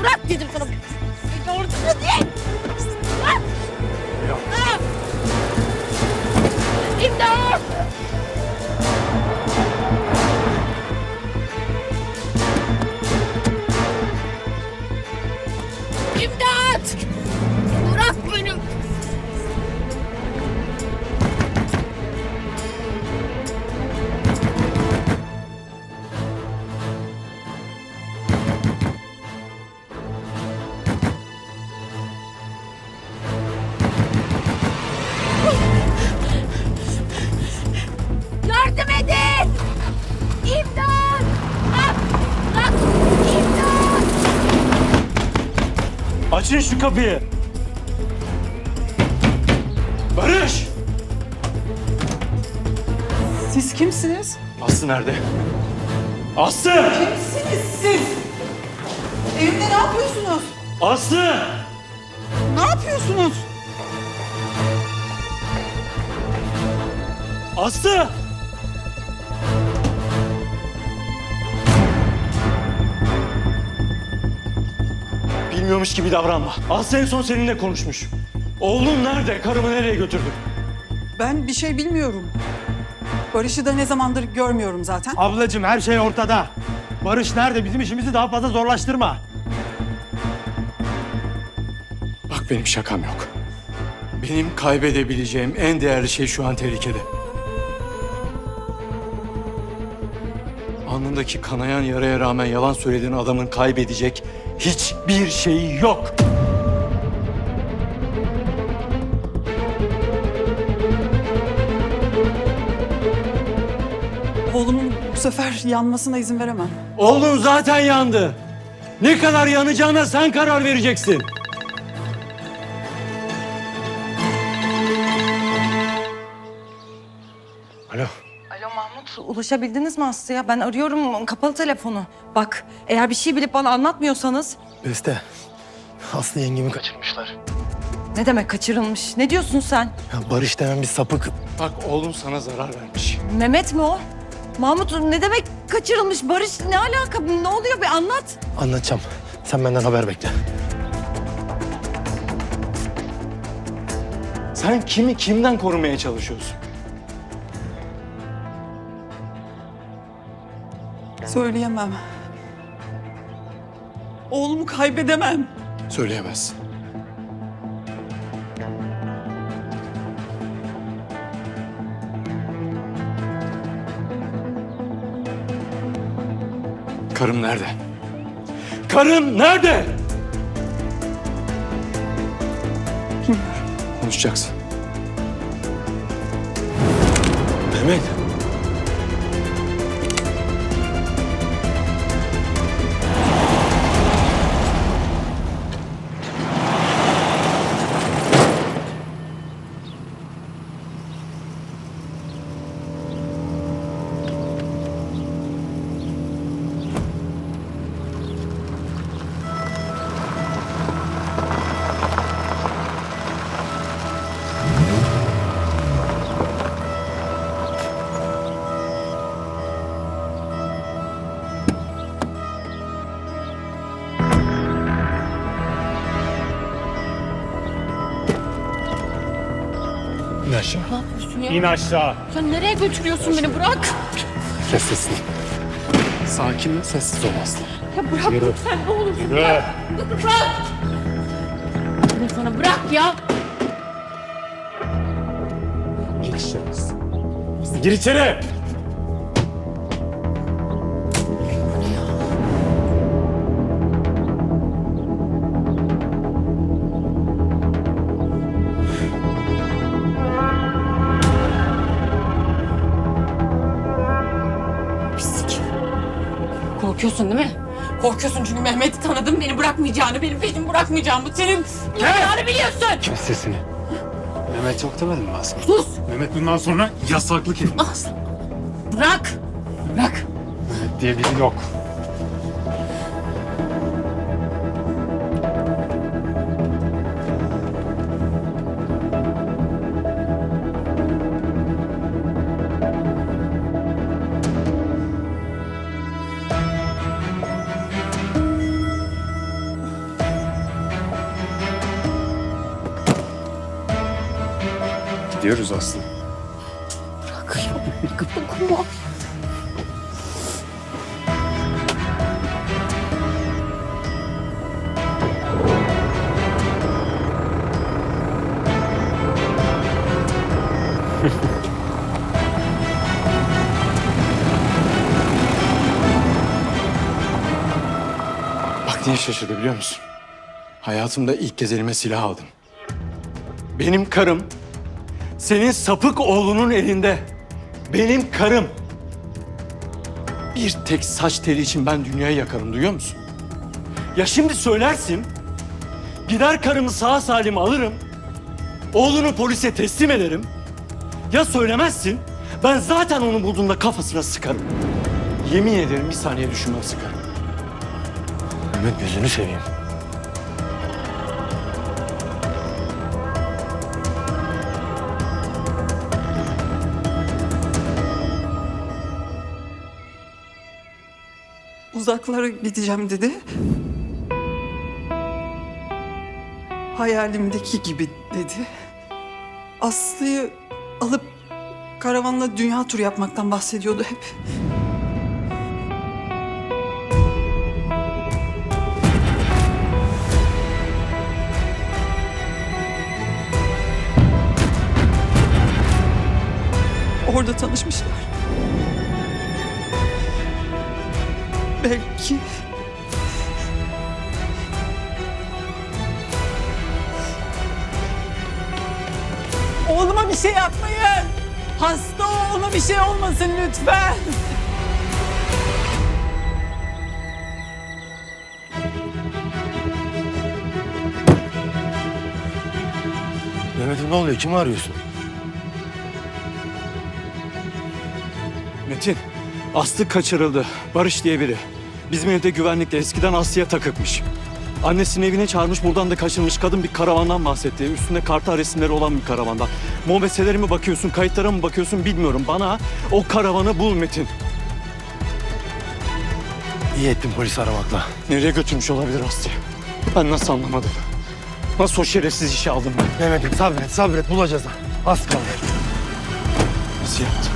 Bırak dedim sana. Beni ortada değil. Açın şu kapıyı. Barış! Siz kimsiniz? Aslı nerede? Aslı! Kimsiniz siz? Evimde ne yapıyorsunuz? Aslı! Ne yapıyorsunuz? Aslı! Bilmiyormuş gibi davranma. Aslı en son seninle konuşmuş. Oğlun nerede? Karımı nereye götürdün? Ben bir şey bilmiyorum. Barış'ı da ne zamandır görmüyorum zaten. Ablacığım her şey ortada. Barış nerede? Bizim işimizi daha fazla zorlaştırma. Bak benim şakam yok. Benim kaybedebileceğim en değerli şey şu an tehlikede. Alnındaki kanayan yaraya rağmen yalan söylediğin adamın kaybedecek hiçbir şeyi yok. Oğlumun bu sefer yanmasına izin veremem. Oğlun zaten yandı. Ne kadar yanacağına sen karar vereceksin. Alo. Ulaşabildiniz mi Aslı'ya? Ben arıyorum kapalı telefonu. Bak, eğer bir şey bilip bana anlatmıyorsanız... Beste, Aslı yengemi kaçırmışlar. Ne demek kaçırılmış? Ne diyorsun sen? Ya Barış denen bir sapık. Bak oğlun sana zarar vermiş. Mehmet mi o? Mahmut ne demek kaçırılmış? Barış ne alaka? Ne oluyor bir anlat. Anlatacağım. Sen benden haber bekle. Sen kimi kimden korumaya çalışıyorsun? Söyleyemem. Oğlumu kaybedemem. Söyleyemezsin. Karım nerede? Karım nerede? Konuşacaksın. Mehmet. İn aşağı. Ne yapıyorsun ya? İn aşağı. Sen nereye götürüyorsun beni? Bırak. Kes sesini. Sakin ve sessiz ol Aslı. Ya bırak lütfen ne olursun. Yürü. Bırak. Bırak. Ne sana bırak ya. Gir içeri. Aslı gir içeri. Korkuyorsun değil mi? Korkuyorsun çünkü Mehmet'i tanıdım beni bırakmayacağını, benim peşimi bırakmayacağımı, senin yapacağını biliyorsun. Kes sesini. Mehmet yok demedim mi Aslı? Sus! Mehmet bundan sonra yasaklı kelime. Bırak! Bırak! Mehmet diye biri yok. Gidiyoruz Aslı. Bırak ya. Dokunma. Bak niye şaşırdı biliyor musun? Hayatımda ilk kez elime silah aldım. Benim karım senin sapık oğlunun elinde. Benim karım. Bir tek saç teli için ben dünyayı yakarım duyuyor musun? Ya şimdi söylersin. Gider karımı sağ salim alırım. Oğlunu polise teslim ederim. Ya söylemezsin. Ben zaten onu bulduğumda kafasına sıkarım. Yemin ederim bir saniye düşünmem sıkarım. Mehmet gözünü seveyim. Uzaklara gideceğim dedi. Hayalimdeki gibi dedi. Aslı'yı alıp karavanla dünya turu yapmaktan bahsediyordu hep. Orada tanışmışlar. Belki Oğluma bir şey yapmayın. Hasta o, ona bir şey olmasın lütfen. Mehmet'im ne oluyor? Kimi arıyorsun? Metin, Aslı kaçırıldı. Barış diye biri. Bizim evde güvenlikte eskiden Aslı'ya takıkmış. Annesinin evine çağırmış, buradan da kaçırmış kadın bir karavandan bahsetti. Üstünde kartal resimleri olan bir karavandan. Mobeselere mi bakıyorsun, kayıtlara mı bakıyorsun bilmiyorum. Bana o karavanı bul Metin. İyi ettin polis aramakla. Nereye götürmüş olabilir Aslı'yı? Ben nasıl anlamadım? Nasıl o şerefsiz işi aldım ben? Mehmet'im sabret sabret bulacağız. Az kaldı. Nasıl yaptım?